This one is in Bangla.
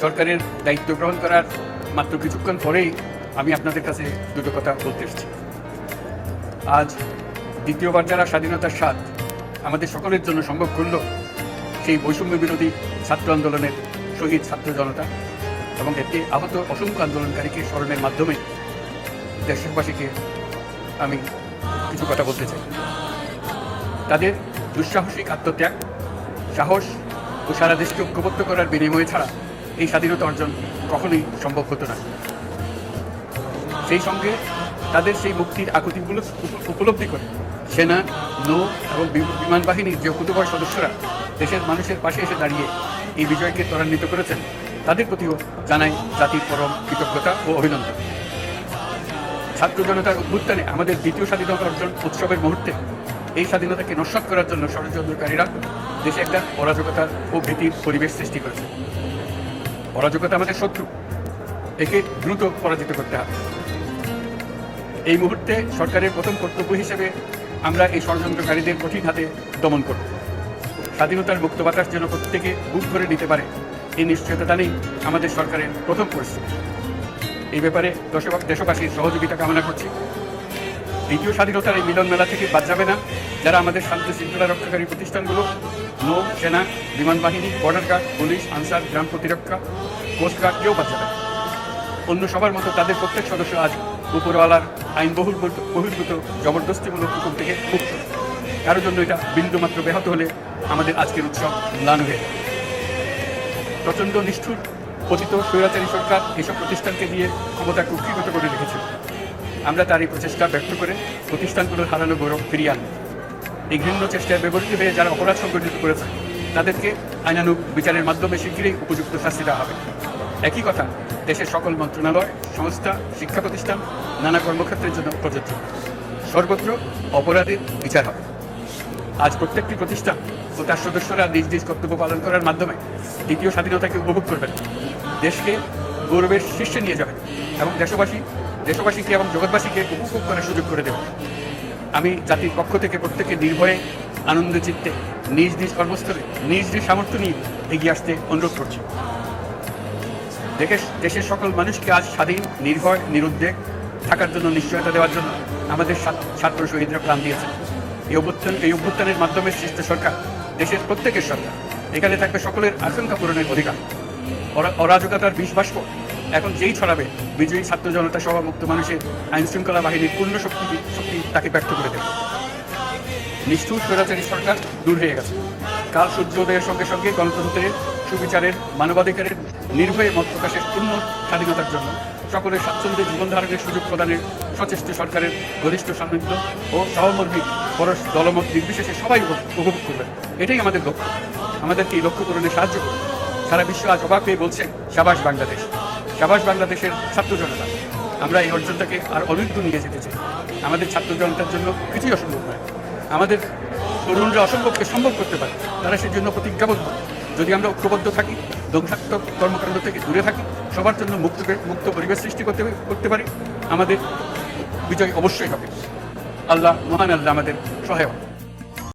সরকারের দায়িত্ব গ্রহণ করার মাত্র কিছুক্ষণ পরেই আমি আপনাদের কাছে দুটো কথা বলতে এসেছি। আজ দ্বিতীয়বার যারা স্বাধীনতার স্বাদ আমাদের সকলের জন্য সম্ভব করল, সেই বৈষম্য বিরোধী ছাত্র আন্দোলনের শহীদ ছাত্র জনতা এবং এতে আহত অসংখ্য আন্দোলনকারীকে স্মরণের মাধ্যমে দেশবাসীকে আমি কিছু কথা বলতে চাই। তাদের দুঃসাহসিক আত্মত্যাগ, সাহস ও সারা দেশকে ঐক্যবদ্ধ করার বিনিময়ে ছাড়া এই স্বাধীনতা অর্জন কখনোই সম্ভব হতো না। সেই সঙ্গে তাদের সেই মুক্তির আকুতিগুলো উপলব্ধি করে। সেনা, নৌ এবং বিমান বাহিনীর যে কুতুবয় সদস্যরা দেশের মানুষের পাশে এসে দাঁড়িয়ে এই বিজয়কে ত্বরান্বিত করেছেন, তাদের প্রতিও জানাই জাতির পরম কৃতজ্ঞতা ও অভিনন্দন। ছাত্র জনতার অভ্যুত্থানে আমাদের দ্বিতীয় স্বাধীনতা অর্জন উৎসবের মুহূর্তে এই স্বাধীনতাকে নস্বাত করার জন্য ষড়যন্ত্রকারীরা দেশে একটা অরাজকতার ও ভীতির পরিবেশ সৃষ্টি করেছে। অরাজকতা আমাদের শত্রু। একে দ্রুত পরাজিত করতে হবে। এই মুহূর্তে সরকারের প্রথম কর্তব্য হিসেবে আমরা এই ষড়যন্ত্রকারীদের কঠিন হাতে দমন করব। স্বাধীনতার মুক্ত বাতাস যেন প্রত্যেকে বুক করে নিতে পারে, এই নিশ্চয়তা নেই আমাদের সরকারের প্রথম পরিস্থিতি। এই ব্যাপারে দেশবা- দেশবাসীর সহযোগিতা কামনা করছি। দ্বিতীয় স্বাধীনতার এই মিলন মেলা থেকে বাদ যাবে না। যারা আমাদের শান্তি শৃঙ্খলা রক্ষাকারী প্রতিষ্ঠানগুলো নৌ সেনা, বিমান বাহিনী বর্ডার গার্ড পুলিশ আনসার, গ্রাম প্রতিরক্ষা কোস্টগার্ড কেউ বাদ যাবে অন্য সবার মতো তাদের প্রত্যেক সদস্য আজ উপরওয়ালার আইন বহুল বহির্ভূত, জবরদস্তিমূলক হুকুম থেকে মুক্ত। কারও জন্য এটা বিন্দুমাত্র ব্যাহত হলে আমাদের আজকের উৎসব ম্লান হয়ে প্রচণ্ড নিষ্ঠুর, পতিত, স্বৈরাচারী সরকার এসব প্রতিষ্ঠানকে দিয়ে ক্ষমতা কুক্ষিগত করে রেখেছিল। আমরা তার এই প্রচেষ্টা ব্যক্ত করে প্রতিষ্ঠানগুলোর হারানো গৌরব ফিরিয়ে আনব। এই ঘৃণ্য চেষ্টায় ব্যবহৃত হয়ে যারা অপরাধ সংগঠিত করেছে, তাদেরকে আইনানুগ বিচারের মাধ্যমে শীঘ্রই উপযুক্ত শাস্তি দেওয়া হবে। একই কথা, দেশের সকল মন্ত্রণালয়, সংস্থা, শিক্ষা প্রতিষ্ঠান, নানা কর্মক্ষেত্রের জন্য প্রযোজ্য। সর্বত্র অপরাধের বিচার হবে। আজ প্রত্যেকটি প্রতিষ্ঠান ও তার সদস্যরা নিজ নিজ কর্তব্য পালন করার মাধ্যমে দ্বিতীয় স্বাধীনতাকে উপভোগ করবেন। দেশকে গৌরবের শীর্ষে নিয়ে যাবেন এবং দেশবাসী দেশবাসীকে এবং জগৎবাসীকে উপভোগ করার সুযোগ করে দেবেন আমি জাতির পক্ষ থেকে প্রত্যেকে নির্ভয়ে, আনন্দ চিত্তে, নিজ নিজ কর্মস্থলে, নিজ নিজ সামর্থ্য নিয়ে এগিয়ে আসতে অনুরোধ করছি। দেশের সকল মানুষকে আজ স্বাধীন, নির্ভয়, নিরুদ্বেগ থাকার জন্য নিশ্চয়তা দেওয়ার জন্য আমাদের ছাত্র- শহীদরা প্রাণ দিয়েছেন। এই অভ্যুত্থান এই অভ্যুত্থানের মাধ্যমে সৃষ্ট সরকার, দেশের প্রত্যেকের সরকার। এখানে থাকবে সকলের আকাঙ্ক্ষা পূরণের অধিকার। অরা- অরাজকতার বিষ বাষ্প এখন যেই ছড়াবে, বিজয়ী ছাত্র জনতা সহ মুক্ত মানুষের আইন শৃঙ্খলা বাহিনীর পূর্ণ শক্তি শক্তি তাকে ব্যর্থ করে দেবে। নিষ্ঠুর স্বৈরাচারী সরকার দূর হয়ে গেছে। কাল সূর্যোদয়ের সঙ্গে সঙ্গে গণতন্ত্রের সুবিচারের, মানবাধিকারের নির্ভয়ে মত প্রকাশের পূর্ণ স্বাধীনতার জন্য সকলের স্বাচ্ছন্দ্যে জীবন ধারণের সুযোগ প্রদানের সচেষ্ট সরকারের ঘনিষ্ঠ সান্নিধ্য ও সহমর্মী পরশ দলমত নির্বিশেষে সবাই উপভোগ- করবে। এটাই আমাদের লক্ষ্য। আমাদেরকে এই লক্ষ্য পূরণে সাহায্য করবে। সারা বিশ্ব আজ অবাক হয়ে বলছে, সাবাস বাংলাদেশ। সাবাস বাংলাদেশের ছাত্র জনতা। আমরা এই অর্জনটাকে আর অনূর্ধ্ব নিয়ে যেতে চাই। আমাদের ছাত্র জনতার জন্য কিছুই অসম্ভব নয়। আমাদের তরুণরা অসম্ভবকে সম্ভব করতে পারে। তারা সেই জন্য প্রতিজ্ঞাবদ্ধ। যদি আমরা ঐক্যবদ্ধ থাকি, ধ্বংসাত্মক কর্মকাণ্ড থেকে দূরে থাকি, সবার জন্য মুক্ত মুক্ত পরিবেশ সৃষ্টি করতে করতে পারি, আমাদের বিজয় অবশ্যই হবে। আল্লাহ মহান আল্লাহ আমাদের সহায় হন।